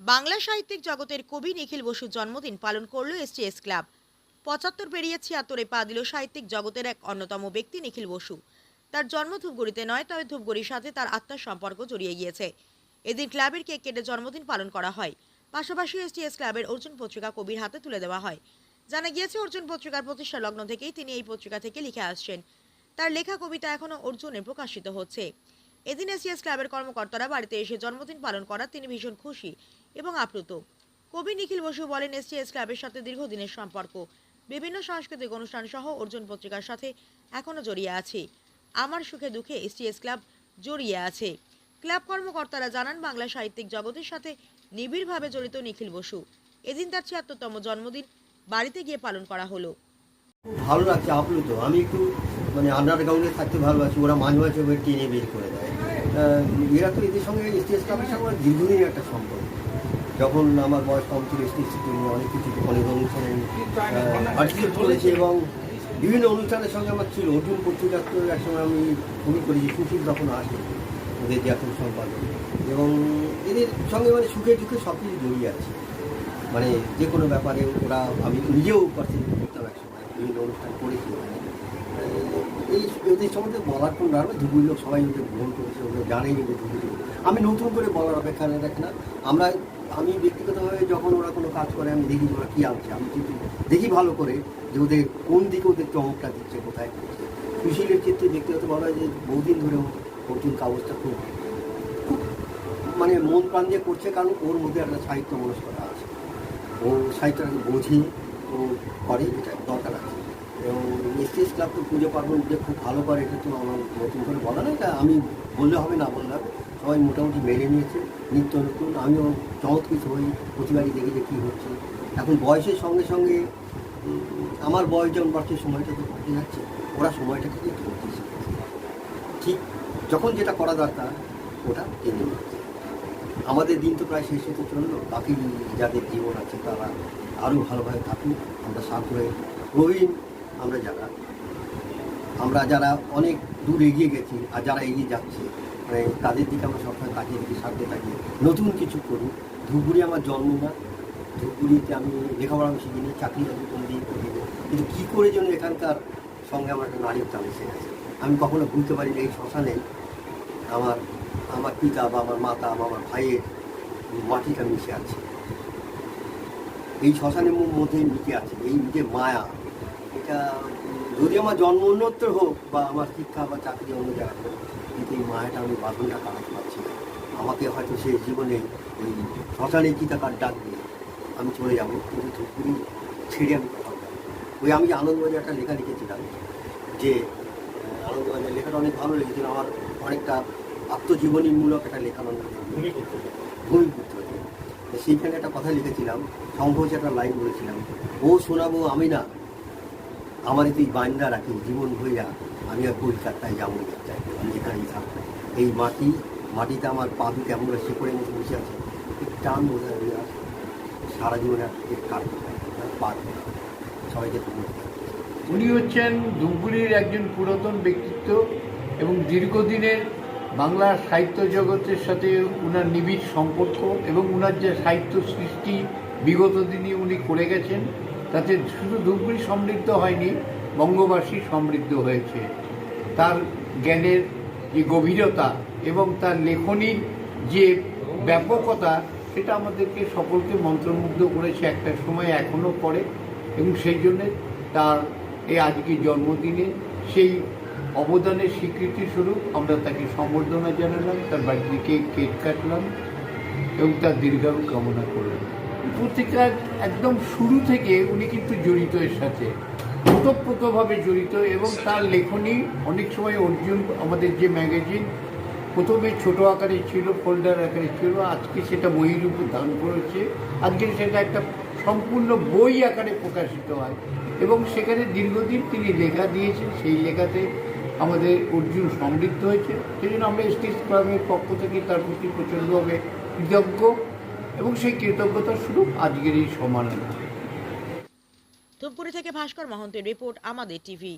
বাংলা সাহিত্যিক জগতের কবি নিখিল বসুর জন্মদিন পালন করল এসটিএস ক্লাব। পঁচাত্তর পেরিয়ে ছিয়াত্তরে পা দিল সাহিত্যিক জগতের এক অন্যতম ব্যক্তি নিখিল বসু। তার জন্ম ধূপগুড়িতে নয়, তবে ধূপগুড়ির সাথে তার আত্মার সম্পর্ক জড়িয়ে গিয়েছে। এদিন ক্লাবের কেক কেটে জন্মদিন পালন করা হয়। পাশাপাশি এসটিএস ক্লাবের অর্জুন পত্রিকা কবির হাতে তুলে দেওয়া হয়। জানা গিয়েছে, অর্জুন পত্রিকার প্রতিষ্ঠা লগ্ন থেকেই তিনি এই পত্রিকা থেকে লিখে আসছেন। তার লেখা কবিতা এখনও অর্জুনে প্রকাশিত হচ্ছে। এদিন এসিএস ক্লাবের কর্মকর্তারা বাড়িতে এসে জন্মদিন পালন করা তিনি ভীষণ খুশি এবং আপ্লুত। কবি নিখিল বসু বলেন এসটিএস ক্লাবের সাথে দীর্ঘদিনের সম্পর্ক। বিভিন্ন সাংস্কৃতিক অনুষ্ঠান সহ অর্জুন পত্রিকার সাথে এখনও জড়িয়ে আছে। আমার সুখে দুঃখে এসটিএস ক্লাব জড়িয়ে আছে। ক্লাব কর্মকর্তারা জানান, বাংলা সাহিত্যিক জগতের সাথে নিবিড়ভাবে জড়িত নিখিল বসু। এদিন তার ছিয়াত্তরতম জন্মদিন। বাড়িতে গিয়ে পালন করা হলো। ভালো লাগছে, আপ্লুত। আমি একটু মানে আন্ডারগ্রাউন্ডে থাকতে ভালোবাসি। ওরা মাঝে মাঝে টেনে বের করে দেয়। এরা তো এদের সঙ্গে স্টেজ ক্লাবের সঙ্গে আমার দীর্ঘদিনের একটা সম্পর্ক। যখন আমার বয়স কম ছিল স্টেজ অনেক কিছু অনেক অনুষ্ঠানে পার্টিসিপেট করেছি এবং বিভিন্ন অনুষ্ঠানের সঙ্গে আমার ছিল। অর্জুন পত্রিকার তো একসময় আমি খুবই করেছি, সুশীল তখন আসে ওদের যে এখন সম্পাদক। এবং এদের সঙ্গে মানে সুখে দুঃখে সব কিছু জড়িয়ে আছে। মানে যে কোনো ব্যাপারে ওরা, আমি নিজেও পার্টিসিপেট করতাম এক সময় বিভিন্ন অনুষ্ঠান করেছি। এই ওদের সম্বন্ধে বলার কোনো ব্যাপার ধুবুর লোক সবাই ওদের গ্রহণ করেছে, ওদের জানেই যে ধুবুর আমি নতুন করে বলার অপেক্ষা রাখি না। আমরা, আমি ব্যক্তিগতভাবে যখন ওরা কোনো কাজ করে, আমি দেখি ওরা কী আনছে। আমি কিন্তু দেখি ভালো করে যে ওদের কোন দিকে ওদের চমকটা দিচ্ছে, কোথায় করছে ক্ষেত্রে ব্যক্তিগত বলা হয় যে বহুদিন ধরে অর্জুন কাগজটা খুব খুব মানে মন প্রাণ দিয়ে করছে, কারণ ওর মধ্যে একটা সাহিত্য মনস্কতা আছে। ও সাহিত্যটাকে বোঝে, ও করে, এটা দরকার এসটিএস ক্লাব পুজো পার্বণ যে খুব ভালো করে, এটা তো আমার নতুন করে বলা না এটা আমি বললে হবে না বললে হবে। সবাই মোটামুটি মেনে নিয়েছে, নিত্য নতুন। আমিও চমৎকৃত হই প্রতিবারই দেখি যে কী হচ্ছে। এখন বয়সের সঙ্গে সঙ্গে আমার বয়স যেমন বাড়ছে, সময়টা তো বাড়তে যাচ্ছে, ওরা সময়টাকে ধরতে শিখেছে ঠিক যখন যেটা করা দরকার, ওটা টেনে নিচ্ছে আমাদের দিন তো প্রায় শেষ হতে চলল, বাকি যাদের জীবন আছে, তারা আরও ভালোভাবে থাকুক। আমরা সাগরে প্রবীণ আমরা যারা আমরা যারা অনেক দূর এগিয়ে গেছি আর যারা এগিয়ে যাচ্ছে মানে তাদের দিকে আমরা সবসময় তাকিয়ে দেখি সাথে থাকি নতুন কিছু করি ধূপগুড়ি আমার জন্ম না। ধূপগুড়িতে আমি লেখাপড়া আমি শিখিনি, চাকরি আমি কোনো দিন করিনি। কিন্তু কী করে যেন এখানকার সঙ্গে আমার একটা নারীর টান এসে গেছে আমি কখনো ভুলতে পারি না এই শ্মশানে। আমার আমার পিতা বা আমার মাতা বা আমার ভাইয়ের মাটিটা মিশে আছে। এই শ্মশানের মধ্যে মিশে আছে, এই যে মায়া। যদি আমার জন্ম অন্যত্র হোক বা আমার শিক্ষা বা চাকরি অন্য জায়গায় হোক, কিন্তু এই মায়াটা আমি বাঁধনটা কাটাতে পারছি না। আমাকে হয়তো সেই জীবনে এই শ্মশানে চিতাকার ডাক দিয়ে আমি চলে যাব, কিন্তু ধূপগুড়ি ছেড়ে আমি কোথাও যাব ওই আমি আনন্দবাজার একটা লেখা লিখেছিলাম, যে আনন্দবাজার লেখাটা অনেক ভালো লেগেছিল, আমার অনেকটা আত্মজীবনীমূলক একটা লেখা ভূমিপুত্র। ভূমিপুত্র সেইখানে একটা কথা লিখেছিলাম সংঘোষ একটা লাইন বলেছিলাম ও শোনাবো আমি না আমারই তুই বান্দা রাখি জীবন হইয়া আমি আর কলকাতায় যাব আমি যেখানেই থাকব এই মাটি, মাটিতে আমার পা দুটো এমন শেকড়ের মতো বসে আছে টান বোঝা সারা জীবনে কাটতে না। সবাইকে উনি হচ্ছেন ধূপগুড়ির একজন পুরাতন ব্যক্তিত্ব এবং দীর্ঘদিনের বাংলা সাহিত্য জগতের সাথে উনার নিবিড় সম্পর্ক এবং উনার যে সাহিত্য সৃষ্টি বিগত দিনে উনি করে গেছেন তাতে শুধু ধূপগুড়ি সমৃদ্ধ হয়নি, বঙ্গবাসী সমৃদ্ধ হয়েছে। তার জ্ঞানের যে গভীরতা এবং তার লেখনীর যে ব্যাপকতা, সেটা আমাদেরকে সকলকে মন্ত্রমুগ্ধ করেছে একটা সময় এখনও করে এবং সেই জন্যে তার এই আজকে জন্মদিনে সেই অবদানের স্বীকৃতি স্বরূপ আমরা তাকে সম্বর্ধনা জানালাম, তার বাড়ি থেকে কেক কাটলাম এবং তার দীর্ঘায়ু কামনা করলাম। পত্রিকার একদম শুরু থেকে উনি কিন্তু জড়িত এর সাথে। ওতপ্রোতভাবে জড়িত এবং তার লেখনী অনেক সময় অর্জুন, আমাদের যে ম্যাগাজিন, প্রথমে ছোট আকারে ছিল, ফোল্ডার আকারে ছিল, আজকে সেটা বইয়ের উপর দান করেছে। আজকে সেটা একটা সম্পূর্ণ বই আকারে প্রকাশিত হয় এবং সেখানে দীর্ঘদিন তিনি লেখা দিয়েছেন, সেই লেখাতে আমাদের অর্জুন সমৃদ্ধ হয়েছে। সেই জন্য আমরা স্টেজ ক্লাবের পক্ষ থেকে তার প্রতি প্রচণ্ডভাবে কৃতজ্ঞ। এবং সেই কৃতজ্ঞতা স্বরূপ আজকের এই সম্মাননা ধূপগুড়ি থেকে ভাস্কর মহন্তের রিপোর্ট আমাদের টিভি।